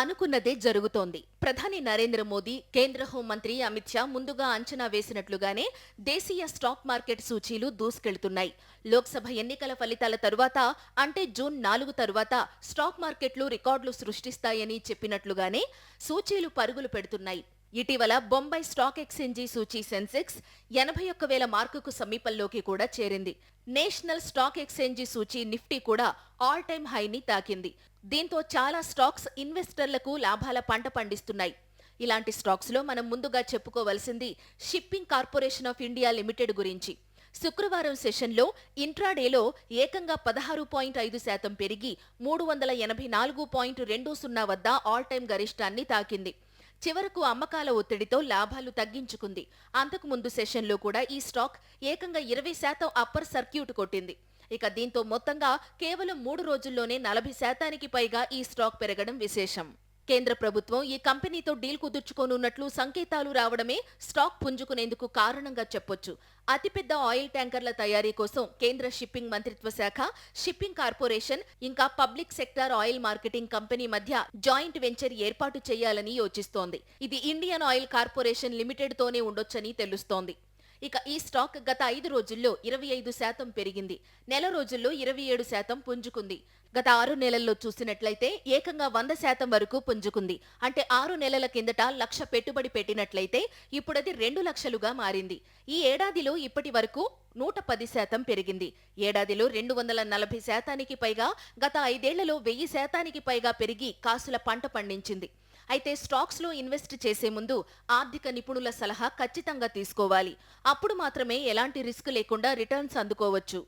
అనుకున్నదే జరుగుతోంది. ప్రధాని నరేంద్ర మోదీ కేంద్ర హోంమంత్రి అమిత్ షా ముందుగా అంచనా వేసినట్లుగానే దేశీయ స్టాక్ మార్కెట్ సూచీలు దూసుకెళ్తున్నాయి. లోక్సభ ఎన్నికల ఫలితాల తరువాత అంటే జూన్ నాలుగు తరువాత స్టాక్ మార్కెట్లు రికార్డులు సృష్టిస్తాయని చెప్పినట్లుగానే సూచీలు పరుగులు పెడుతున్నాయి. ఇటీవల బొంబాయి స్టాక్ ఎక్స్చేంజీ సూచీ సెన్సెక్స్ ఎనభై ఒక్క వేల మార్కుకు సమీపంలోకి కూడా చేరింది. నేషనల్ స్టాక్ ఎక్స్చేంజీ సూచీ నిఫ్టీ కూడా ఆల్ టైమ్ హైని తాకింది. దీంతో చాలా స్టాక్స్ ఇన్వెస్టర్లకు లాభాల పంట పండిస్తున్నాయి. ఇలాంటి స్టాక్స్లో మనం ముందుగా చెప్పుకోవలసింది shipping corporation of India limited గురించి. శుక్రవారం సెషన్లో ఇంట్రాడేలో ఏకంగా పదహారు పాయింట్ ఐదు శాతం పెరిగి మూడు వందల ఎనభై నాలుగు పాయింట్ రెండు సున్నా వద్ద ఆల్ టైమ్ గరిష్టాన్ని తాకింది. చివరకు అమ్మకాల ఒత్తిడితో లాభాలు తగ్గించుకుంది. అంతకుముందు సెషన్లో కూడా ఈ స్టాక్ ఏకంగా ఇరవై శాతం అప్పర్ సర్క్యూట్ కొట్టింది. ఇక దీంతో మొత్తంగా కేవలం మూడు రోజుల్లోనే నలభై శాతానికి పైగా ఈ స్టాక్ పెరగడం విశేషం. కేంద్ర ప్రభుత్వం ఈ కంపెనీతో డీల్ కుదుర్చుకోనున్నట్లు సంకేతాలు రావడమే స్టాక్ పుంజుకునేందుకు కారణంగా చెప్పొచ్చు. అతిపెద్ద ఆయిల్ ట్యాంకర్ల తయారీ కోసం కేంద్ర షిప్పింగ్ మంత్రిత్వ శాఖ షిప్పింగ్ కార్పొరేషన్ ఇంకా public sector oil marketing company మధ్య జాయింట్ వెంచర్ ఏర్పాటు చేయాలని యోచిస్తోంది. ఇది ఇండియన్ ఆయిల్ కార్పొరేషన్ లిమిటెడ్ తోనే ఉండొచ్చని తెలుస్తోంది. ఇక ఈ స్టాక్ గత ఐదు రోజుల్లో ఇరవై ఐదు శాతం పెరిగింది. నెల రోజుల్లో ఇరవై ఏడు శాతం పుంజుకుంది. గత ఆరు నెలల్లో చూసినట్లయితే ఏకంగా వంద శాతం వరకు పుంజుకుంది. అంటే ఆరు నెలల కిందట లక్ష పెట్టుబడి పెట్టినట్లయితే ఇప్పుడది రెండు లక్షలుగా మారింది. ఈ ఏడాదిలో ఇప్పటి వరకు నూట పది శాతం పెరిగింది. ఏడాదిలో రెండు వందల నలభై శాతానికి పైగా గత ఐదేళ్ళలో వెయ్యి శాతానికి పైగా పెరిగి కాసుల పంట పండించింది. అయితే స్టాక్స్లో ఇన్వెస్ట్ చేసే ముందు ఆర్థిక నిపుణుల సలహా ఖచ్చితంగా తీసుకోవాలి. అప్పుడు మాత్రమే ఎలాంటి రిస్క్ లేకుండా రిటర్న్స్ అందుకోవచ్చు.